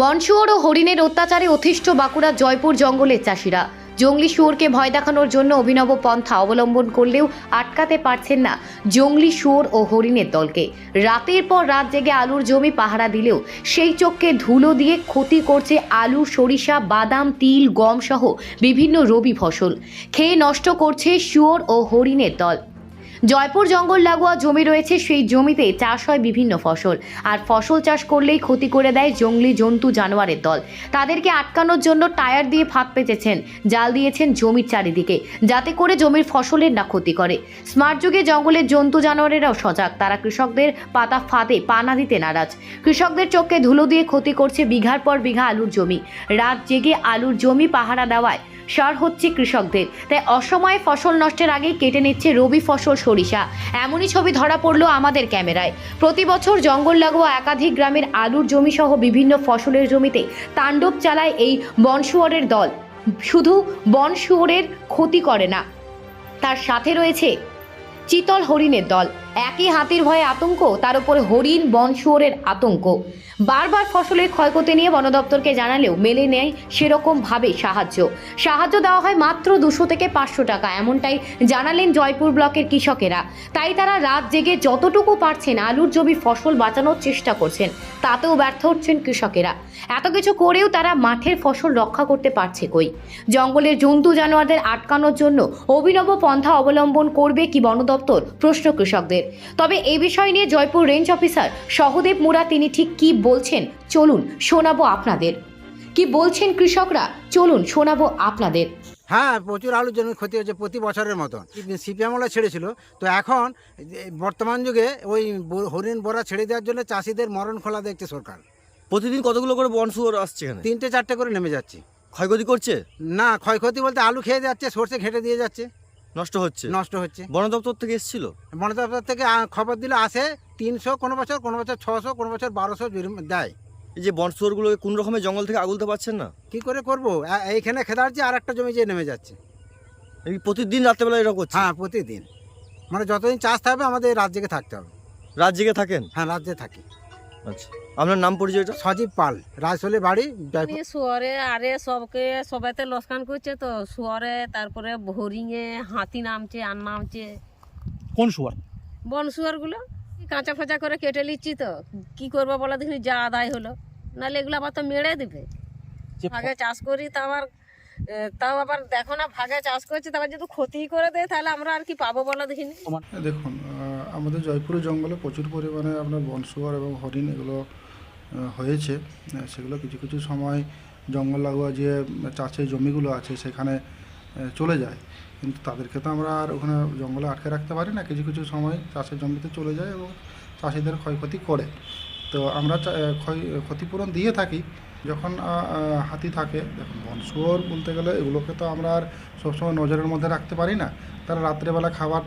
বনশুয়োর ও হরিণের অত্যাচারে অতিষ্ঠ বাঁকুড়া জয়পুর জঙ্গলের চাষিরা। জঙ্গলি শুয়োরকে ভয় দেখানোর জন্য অভিনব পন্থা অবলম্বন করলেও আটকাতে পারছেন না জঙ্গলি শুয়োর ও হরিণের দলকে। রাতের পর রাত জেগে আলুর জমি পাহারা দিলেও সেই চোখকে ধুলো দিয়ে ক্ষতি করছে আলু, সরিষা, বাদাম, তিল, গম সহ বিভিন্ন রবি ফসল। খেয়ে নষ্ট করছে শুয়োর ও হরিণের দল। জয়পুর জঙ্গল লাগোয়া জমি রয়েছে, সেই জমিতে চাষ হয় বিভিন্ন ফসল। আর ফসল চাষ করলেই ক্ষতি করে দেয় জঙ্গলি জন্তু জানোয়ারের দল। তাদেরকে আটকানোর জন্য টায়ার দিয়ে ফাঁক পেতেছেন জাল দিয়েছেন জমির চারিদিকে, যাতে করে জমির ফসলের না ক্ষতি করে। স্মার্ট যুগে জঙ্গলের জন্তু জানোয়ারেরাও সজাগ, তারা কৃষকদের পাতা ফাঁদে পানা দিতে নারাজ। কৃষকদের চোখে ধুলো দিয়ে ক্ষতি করছে বিঘার পর বিঘা আলুর জমি। রাত জেগে আলুর জমি পাহারা দেওয়ায় সার হচ্ছে কৃষকদের। তাই অসময়ে ফসল নষ্টের আগেই কেটে নিচ্ছে রবি ফসল সরিষা। এমনই ছবি ধরা পড়ল আমাদের ক্যামেরায়। প্রতি বছর জঙ্গল লাগোয়া একাধিক গ্রামের আলুর জমিসহ বিভিন্ন ফসলের জমিতে তাণ্ডব চালায় এই বনশুয়ারের দল। শুধু বনশুয়োরের ক্ষতি করে না, তার সাথে রয়েছে চিতল হরিণের দল। একই হাতির ভয়ে আতঙ্ক, তার উপরে হরিণ বন শুয়োরের আতঙ্ক। বারবার ফসলের ক্ষয়ক্ষতি নিয়ে বন দপ্তরকে জানালেও মেলে নেয় সেরকম ভাবে সাহায্য। সাহায্য দেওয়া হয় মাত্র দুশো থেকে পাঁচশো টাকা, এমনটাই জানালেন জয়পুর ব্লকের কৃষকেরা। তাই তারা রাত জেগে যতটুকু পারছেন আলুর জমি ফসল বাঁচানোর চেষ্টা করছেন, তাতেও ব্যর্থ হচ্ছেন কৃষকেরা। এত কিছু করেও তারা মাঠের ফসল রক্ষা করতে পারছে কই? জঙ্গলের জন্তু জানোয়ারদের আটকানোর জন্য অভিনব পন্থা অবলম্বন করবে কি বন দপ্তর প্রশ্ন কৃষকদের। তবে এ বিষয় নিয়ে জয়পুর রেঞ্জ অফিসার সহদেব মুরা তিনি ঠিক কি বলছেন চলুন শোনাবো আপনাদের। কি বলছেন কৃষকরা চলুন শোনাবো আপনাদের। হ্যাঁ প্রচুর আলুর জন্য ক্ষতি হচ্ছে প্রতি বছরের মতন সিপিএমওলা ছেড়েছিল তো এখন বর্তমান যুগে ওই হরিণ বড়া ছেড়ে দেওয়ার জন্য চাষিদের মরণ খোলা দেখছে সরকার। প্রতিদিন কতগুলো করে বন শুয়োর আসছে এখানে? তিনটে চারটে করে নেমে যাচ্ছে। ক্ষয়ক্ষতি করছে? না ক্ষয়ক্ষতি বলতে আলু খেয়ে যাচ্ছে সর্ষে ঘেটে দিয়ে যাচ্ছে। নষ্ট হচ্ছে? নষ্ট হচ্ছে। বন দপ্তর থেকে এসেছিল? বন দপ্তর থেকে খবর দিলে আসে তিনশো কোনো বছর কোনো বছর ছশো কোনো বছর বারোশো দেয়। এই যে বন শুয়োরগুলোকে কোন রকমের জঙ্গল থেকে আগুলতে পারছেন না? কি করে করব? এইখানে যে আর একটা জমি যেয়ে নেমে যাচ্ছে। এই প্রতিদিন রাত্রেবেলা এরকম করছে? হ্যাঁ প্রতিদিন। মানে যতদিন চাষ থাকবে আমাদের রাত জেগে থাকতে হবে। রাত জেগে থাকেন? হ্যাঁ রাজ্যে থাকি। আচ্ছা। আপনার নাম পরিচয়টা? সজীব পাল রাজশোলে বাড়ি শুয়ারে আরে সবকে সবাইতে লোকসান করছে তো শুয়ারে তারপরে হরিঙে হাতি নামছে আর নামছে। কোন শুয়ার? বন শুয়ারগুলো কাঁচা ফাঁচা করে কেটে নিচ্ছি তো কি করব বলো দেখি যা আদায় হলো। নাহলে এগুলো আবার তো মেরে দিবে। ভাগে চাষ করি তা আবার তাও আবার দেখো না ভাগে চাষ করছে তারপর যদি ক্ষতি করে দেয় তাহলে আমরা আর কি পাবো বলো দেখিনি? দেখুন আমাদের জয়পুর জঙ্গলে প্রচুর পরিমাণে আপনার বনশুয়ার এবং হরিণ এগুলো হয়েছে। সেগুলো কিছু কিছু সময় জঙ্গল লাগোয়া যে, চাষের জমিগুলো আছে সেখানে চলে যায়। কিন্তু তাদেরকে তো আমরা আর ওখানে জঙ্গলে আটকে রাখতে পারি না। কিছু কিছু সময় চাষের জমিতে চলে যায় এবং চাষিদের ক্ষয়ক্ষতি করে। তো আমরা ক্ষয়, ক্ষতিপূরণ দিয়ে থাকি। যখন হাতি থাকে, দেখুন বন বনশুয়োর বলতে গেলে এগুলোকে তো আমরা আর সবসময় নজরের মধ্যে রাখতে পারি না। তারা রাত্রেবেলা খাবার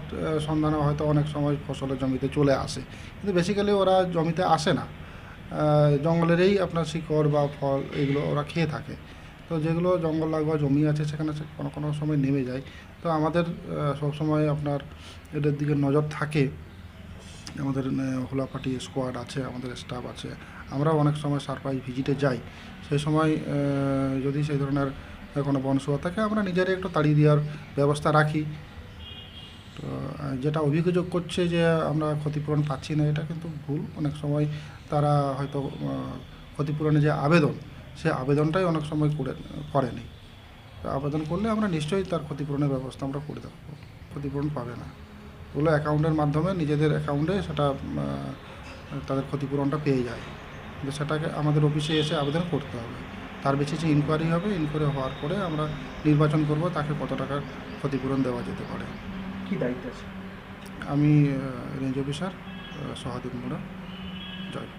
সন্ধানে হয়তো অনেক সময় ফসলের জমিতে চলে আসে। কিন্তু বেসিক্যালি ওরা জমিতে আসে না। জঙ্গলেরই আপনার শিকড় বা ফল এগুলো ওরা খেয়ে থাকে। তো যেগুলো জঙ্গল লাগোয়া জমি আছে, সেখানে কোনো কোনো সময় নেমে যায়। তো আমাদের সবসময় আপনার এদের দিকে নজর থাকে। আমাদের হোলাপাটি স্কোয়াড আছে আমাদের স্টাফ আছে। আমরাও অনেক সময় সারপ্রাইজ ভিজিটে যাই। সেই সময় যদি সেই ধরনের কোনো বনশুয়া থাকে আমরা নিজেরাই একটু তাড়িয়ে দেওয়ার ব্যবস্থা রাখি। তো যেটা অভিযোগ করছে যে আমরা ক্ষতিপূরণ পাচ্ছি না এটা কিন্তু ভুল। অনেক সময় তারা হয়তো আহ, ক্ষতিপূরণের যে আবেদন সে আবেদনটাই অনেক সময় করে করেনি। আবেদন করলে আমরা নিশ্চয়ই তার ক্ষতিপূরণের ব্যবস্থা আমরা করে দেবো। ক্ষতিপূরণ পাবে না। ওগুলো অ্যাকাউন্টের মাধ্যমে নিজেদের অ্যাকাউন্টে সেটা তাদের ক্ষতিপূরণটা পেয়ে যায়। কিন্তু সেটাকে আমাদের অফিসে এসে আবেদন করতে হবে। তার বেশি যে ইনকোয়ারি হবে ইনকোয়ারি হওয়ার পরে আমরা নির্বাচন করব তাকে কত টাকার ক্ষতিপূরণ দেওয়া যেতে পারে। কী দায়িত্ব আছে? আমি রেঞ্জ অফিসার সহাদিন মোড়া জয়পুর।